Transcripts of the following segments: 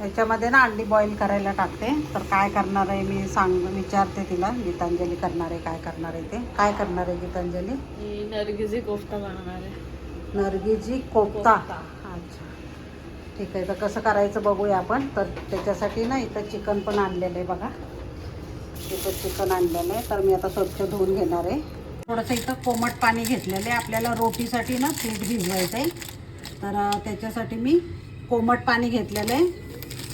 याच्यामध्ये ना अंडी बॉईल करायला टाकते. तर काय करणार आहे मी सांग विचारते तिला गीतांजली करणार आहे काय करणार आहे ते. काय करणार आहे गीतांजली? मी नरगिजी कोफ्ता बनवणार आहे. नरगिजी कोफ्ता. अच्छा. ठीक आहे तर कसं करायचं बघूया आपण. तर त्याच्यासाठी ना इथं चिकन पण आणलेलं आहे बघा. इथं चिकन आणलेलं आहे. तर मी आता स्वच्छ धुवून घेणार आहे. थोडंसं इथं कोमट पाणी घेतलेलं आहे. आपल्याला रोटीसाठी ना पीठ भिजवायचं आहे. तर त्याच्यासाठी मी कोमट पाणी घेतलेलं आहे.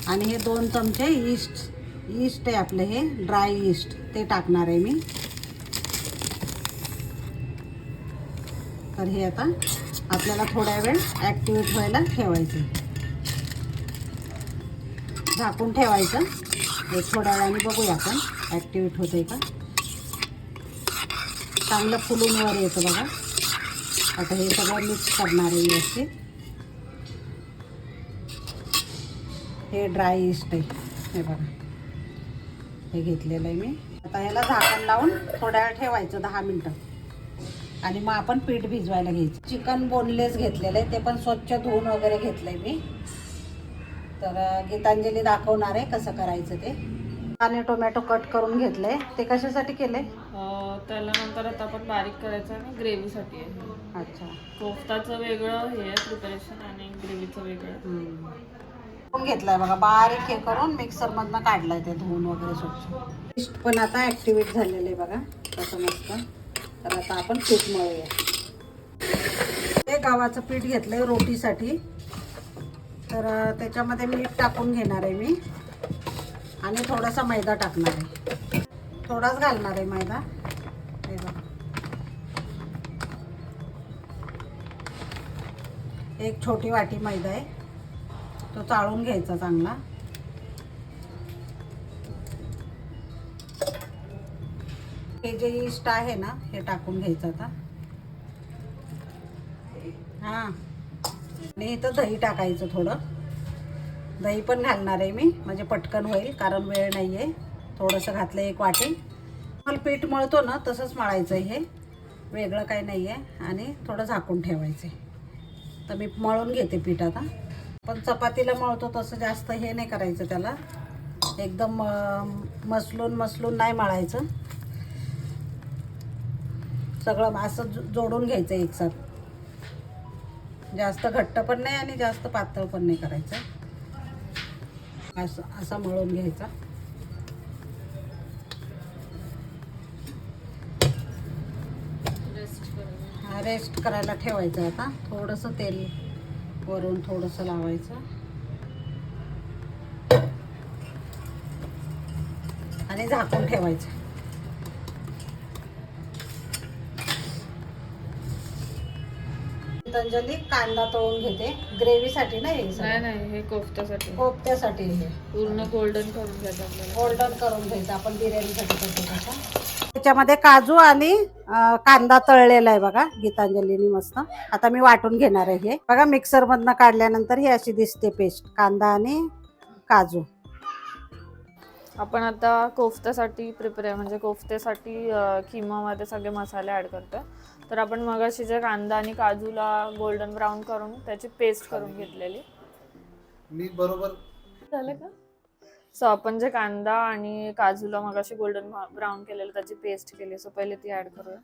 आणि हे दोन चमचे ईस्ट ईस्ट आहे आपलं हे ड्राय ईस्ट ते टाकणार आहे मी. तर हे आता आपल्याला थोड्या वेळ ॲक्टिवेट व्हायला ठेवायचं आहे. झाकून ठेवायचं. एक थोड्या वेळाने बघूया आपण ॲक्टिवेट होतं का? चांगलं फुलून वर येतं बघा. आता हे सगळं मिक्स करणार आहे व्यवस्थित. हे ड्राय इस्ट आहे. हे बघा. हे घेतलेलं आहे मी. आता ह्याला झाकण लावून थोड्या वेळ ठेवायचं दहा मिनटं. आणि मग आपण पीठ भिजवायला घ्यायचं. चिकन बोनलेस घेतलेलं आहे ते पण स्वच्छ धुवून वगैरे घेतलं आहे मी. तर गीतांजली दाखवणार आहे कसं करायचं ते. आणि टोमॅटो कट करून घेतले ते कशासाठी केले अं, त्याला नंतर आता आपण बारीक करायचं आणि ग्रेव्हीसाठी आहे. अच्छा. कोफ्ताचं वेगळं हे आहे प्रिपरेशन आणि ग्रेव्हीचं वेगळं. घेतलाय बघा. बारीक हे करून मिक्सर मधनं काढलाय ते धुवून वगैरे स्वच्छ. पेस्ट पण आता ऍक्टिव्हेट झालेलं आहे बघा. तसं मस्त. तर आता आपण पीठ मळूया. ते गव्हाचं पीठ घेतलंय रोटीसाठी. तर त्याच्यामध्ये मीठ टाकून घेणार आहे मी. आणि थोडासा मैदा टाकणार आहे. थोडाच घालणार आहे मैदा. हे बघा. एक छोटी वाटी मैदा आहे. तो चाळून घ्यायचा चांगला. हे जे इष्ट आहे ना हे टाकून घ्यायचं आता. हां. आणि इथं दही टाकायचं थोडं. दही पण घालणार आहे मी म्हणजे पटकन होईल कारण वेळ नाही आहे थोडंसं घातलं एक वाटी. मला पीठ मळतो ना तसंच मळायचं आहे हे. वेगळं काही नाही आहे आणि थोडं झाकून ठेवायचं आहे तर मी मळून घेते पीठ आता. पण चपातीला मळतो तसं जास्त हे नाही करायचं त्याला. एकदम मसलून मसलून नाही मळायचं. सगळं असं जोडून घ्यायचं एकसाथ जास्त घट्ट पण नाही आणि जास्त पातळ पण नाही करायचं. असं असा मळून घ्यायचा. हा रेस्ट करायला ठेवायचं आता. थोडंसं तेल वरून थोडंसं लावायचं. आणि झाकून ठेवायचं. पतंजली कांदा तळून घेते. ग्रेव्हीसाठी ना हे नाही नाही हे कोफ्त्यासाठी. कोफ्त्यासाठी हे. पूर्ण गोल्डन करून घ्यायचं आपल्याला. गोल्डन करून घ्यायचं. आपण बिर्याणीसाठी करतो तसं. त्याच्यामध्ये काजू आणि कांदा तळलेला आहे बघा गीतांजलीनी मस्त. आता मी वाटून घेणार आहे हे. बघा मिक्सर मधनं काढल्यानंतर ही अशी दिसते पेस्ट कांदा आणि काजू. आपण आता कोफ्त्यासाठी प्रिपेअर म्हणजे कोफ्त्यासाठी किमामध्ये सगळे मसाले ऍड करतोय. तर आपण मगाशी जे कांदा आणि काजूला गोल्डन ब्राऊन करून त्याची पेस्ट करून घेतलेली. मी बरोबर झालं का? सो आपण जे कांदा आणि काजूला मगाशी गोल्डन ब्राऊन केलेलं त्याची पेस्ट केली. सो पहिले ती ऍड करूया.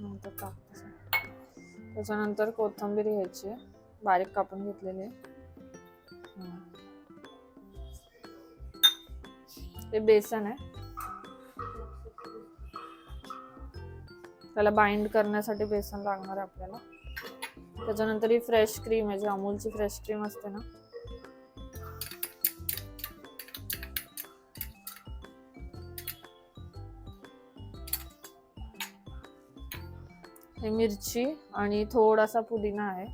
नंतर टाकते. त्याच्यानंतर कोथिंबीर घ्यायची. आहे. बारीक कापून घेतलेली. ते बेसन आहे. त्याला बाइंड करण्यासाठी बेसन लागणार आहे आपल्याला. त्याच्यानंतर ही फ्रेश क्रीम आहे जी अमूलची फ्रेश क्रीम असते ना. हे मिरची आणि थोडासा पुदिना आहे.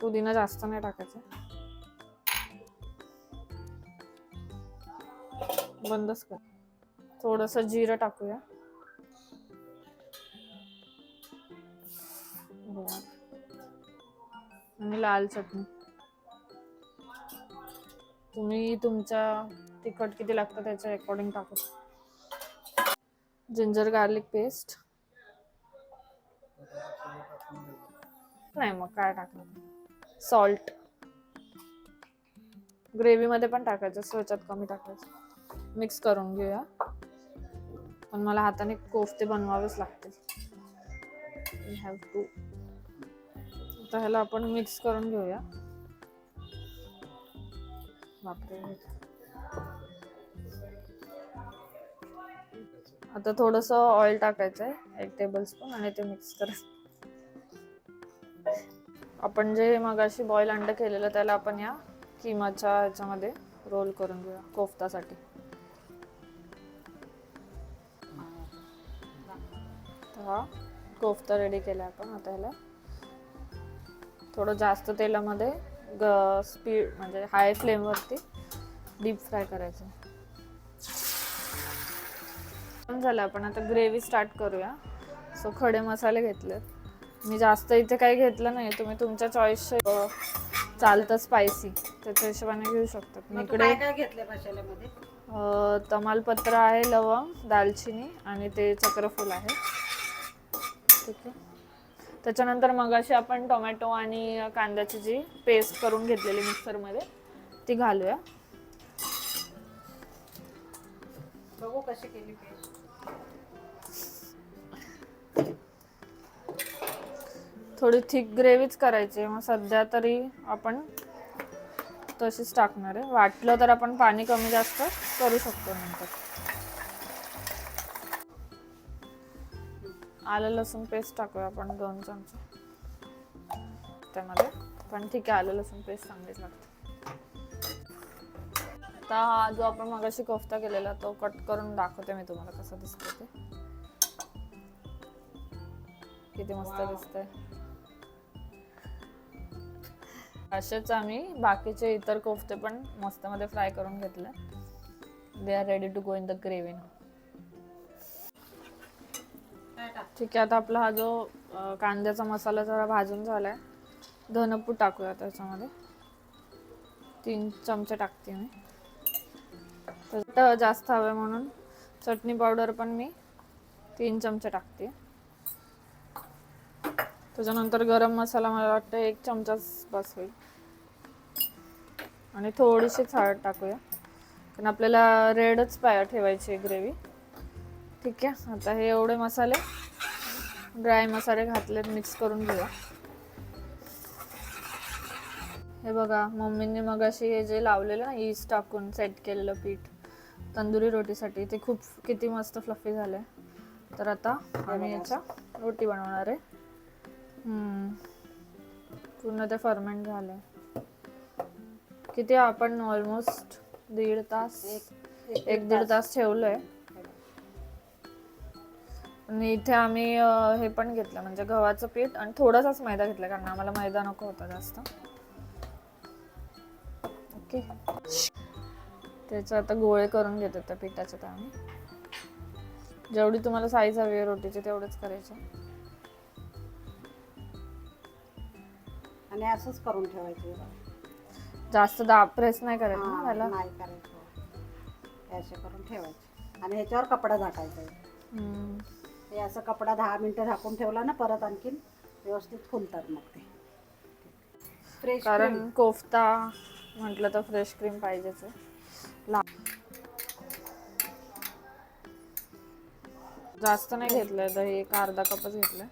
पुदिना जास्त नाही टाकायचा. बंदच कर. थोडस जिरं टाकूया. आणि लाल चटणी. तुम्ही तुमच्या तिखट किती लागतं त्याच्या अकॉर्डिंग टाकू. जिंजर गार्लिक पेस्ट नाही मग काय टाकलं सॉल्ट ग्रेव्हीमध्ये पण टाकायचं स्वच्छात कमी टाकायचं. मिक्स करून घेऊया. पण मला हाताने कोफ्ते बनवावेच लागतील. वी हॅव टू आता ह्याला आपण मिक्स करून घेऊया. बापरे. आता थोडंसं ऑइल टाकायचं आहे एक टेबल स्पून आणि ते मिक्स करायचं आपण जे मगाशी बॉईल अंड केलेलं त्याला आपण या किमाच्या ह्याच्यामध्ये रोल करून घेऊया कोफ्तासाठी. हा कोफ्ता रेडी केला आपण आता ह्याला थोडं जास्त तेलामध्ये ग स्पीड म्हणजे हाय फ्लेमवरती डीप फ्राय करायचं. झालं आपण आता ग्रेव्ही स्टार्ट करूया. सो खडे मसाले घेतलेत. मी जास्त इथे काही घेतलं नाही तुम्ही तुमच्या चॉईसचे चालतं स्पायसी त्याच्या हिशोबाने घेऊ शकतात मी इकडे काय घेतले मसाल्यामध्ये? तमालपत्र आहे लवंग दालचिनी आणि ते चक्रफूल आहे. ठीक आहे? त्याच्यानंतर मगाशी आपण टोमॅटो आणि कांद्याची जी पेस्ट करून घेतलेली मिक्सरमध्ये ती घालूया. बघू कशी केली पेस्ट थोडी थिक ग्रेव्हीच करायची मग सध्या तरी आपण तशीच टाकणार आहे. वाटलं तर आपण पाणी कमी जास्त करू शकतो नंतर. आलं लसूण पेस्ट टाकूया आपण दोन चमचे. त्यामध्ये. पण ठीक आहे आलं लसूण पेस्ट चांगलीच लागते. आता हा जो आपण मगाशी कोफ्ता केलेला तो कट करून दाखवते मी तुम्हाला कसा दिसतो ते. किती मस्त दिसतंय. असेच आम्ही बाकीचे इतर कोफ्ते पण मस्त मध्ये फ्राय करून घेतले. They are ready to go in the gravy काय ठीक आहे आता आपला हा जो कांद्याचा मसाला जरा भाजून झाला आहे धनपूड टाकूया त्याच्यामध्ये. तीन चमचे टाकते मी. तर जास्त हवे म्हणून चटणी पावडर पण मी तीन चमचे टाकते. त्याच्यानंतर गरम मसाला मला वाटतं एक चमचाच बस होईल. आणि थोडीशीच हळद टाकूया. कारण आपल्याला रेडच पाय ठेवायची ग्रेव्ही. ठीक आहे आता हे एवढे मसाले ड्राय मसाले घातलेत मिक्स करून घेऊया. हे बघा मम्मीने मगाशी हे जे लावलेलं ना ईस्ट टाकून सेट केलेलं पीठ तंदुरी रोटीसाठी ते खूप किती मस्त फ्लफी झाले तर आता आम्ही याच्या रोटी बनवणार आहे. पूर्ण ते फर्मेंट झालंय. किती आपण ऑलमोस्ट दीड तास एक दीड तास ठेवलंय. आणि इथे आम्ही हे पण घेतलं म्हणजे गव्हाचं पीठ आणि थोडासाच मैदा घेतला कारण आम्हाला मैदा नको होता जास्त. ओके. त्याचं आता गोळे करून घेतो त्या पिठाचे तर आम्ही. जेवढी तुम्हाला साईज हवी आहे रोटीची तेवढेच करायचे. आणि असंच करून ठेवायचे. जास्त दाब प्रेस नाही करायचं ना त्याला? नाही करायचं. असे करून ठेवायचे. आणि ह्याच्यावर कपडा झाकायचा. हे असं कपडा दहा मिनिटं झाकून ठेवला ना परत आणखीन व्यवस्थित फुलतात मग ते. फ्रेश कारण कोफ्ता म्हटलं तर फ्रेश क्रीम पाहिजेच ला जास्त नाही घेतलंय दही एक अर्धा कपच घेतलंय.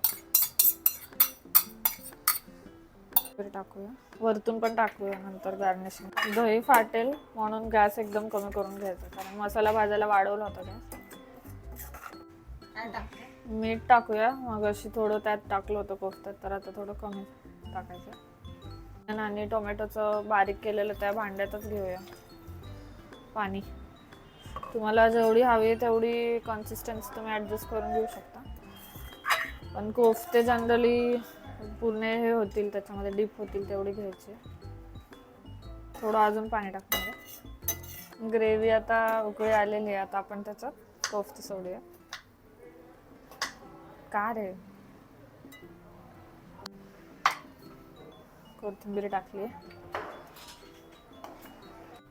टाकूया. वरतून पण टाकूया नंतर गार्निशिंग दही फाटेल म्हणून गॅस एकदम कमी करून घ्यायचा कारण मसाला भाजायला वाढवला होता गॅस. मीठ टाकूया. मग अशी थोडं त्यात टाकलं होतं कोफ्त्यात तर आता थोडं कमी टाकायचं. आणि टोमॅटोचं बारीक केलेलं त्या भांड्यातच घेऊया. पाणी. तुम्हाला जेवढी हवी आहे तेवढी कन्सिस्टन्सी तुम्ही ॲडजस्ट करून घेऊ शकता. पण कोफ्ते जनरली पूर्ण हे होतील त्याच्यामध्ये डीप होतील तेवढी घ्यायची. थोडं अजून पाणी टाकणार ग्रेव्ही आता उकळी आलेली आहे आता आपण त्याचं कोफ्ते सोडूया. का रे कोथिंबीर टाकली.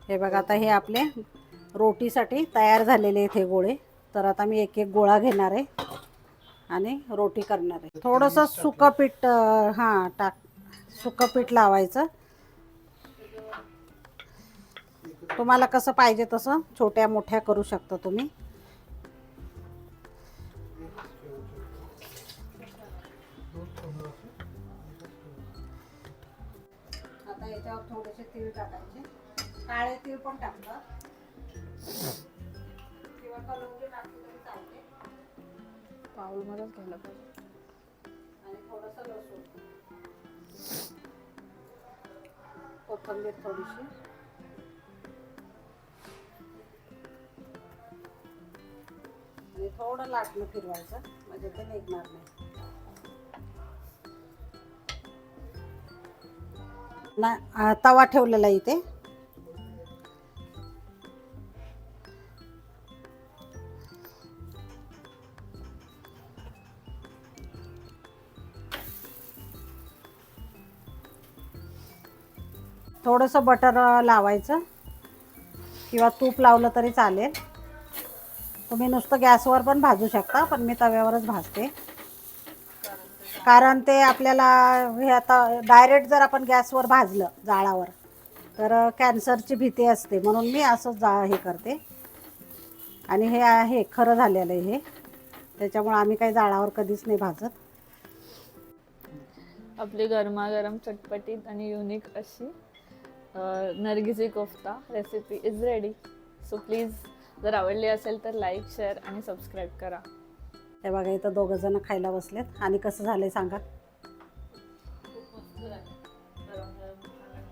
हे बघा आता हे आपले रोटीसाठी तयार झालेले आहेत हे गोळे. तर आता मी एक एक गोळा घेणार आहे आणि रोटी करणार आहे. थोडंसं सुकं पीठ हां टाक सुकं पीठ लावायचं. तुम्हाला कसं पाहिजे तसं छोट्या मोठ्या करू शकता तुम्ही. थोडेसे तीळ टाकायचे. काळे तीळ पण टाकतात किंवा कलौंजी टाकली तरी चालते. पाऊलमध्येच घ्यायला पाहिजे. आणि थोडंसं लसूण. कोथिंबीर थोडीशी. आणि थोडं लाटणं फिरवायचं. म्हणजे ते निघणार नाही. ना तवा ठेवलेला आहे इथे. थोडंसं बटर लावायचं. किंवा तूप लावलं तरी चालेल. तुम्ही नुसतं गॅसवर पण भाजू शकता पण मी तव्यावरच भाजते. कारण ते आपल्याला हे आता डायरेक्ट जर आपण गॅसवर भाजलं जाळावर तर कॅन्सरची भीती असते. म्हणून मी असं जा हे करते. आणि हे आहे खरं झालेलं आहे हे. त्याच्यामुळं आम्ही काही जाळावर कधीच नाही भाजत. आपली गरमागरम चटपटीत आणि युनिक अशी Nargisi kofta recipe is ready so please जर आवडली असेल तर लाईक शेअर आणि सबस्क्राईब करा. हे बघा इथं दोघं जण खायला बसलेत. आणि कसं झालं आहे सांगा?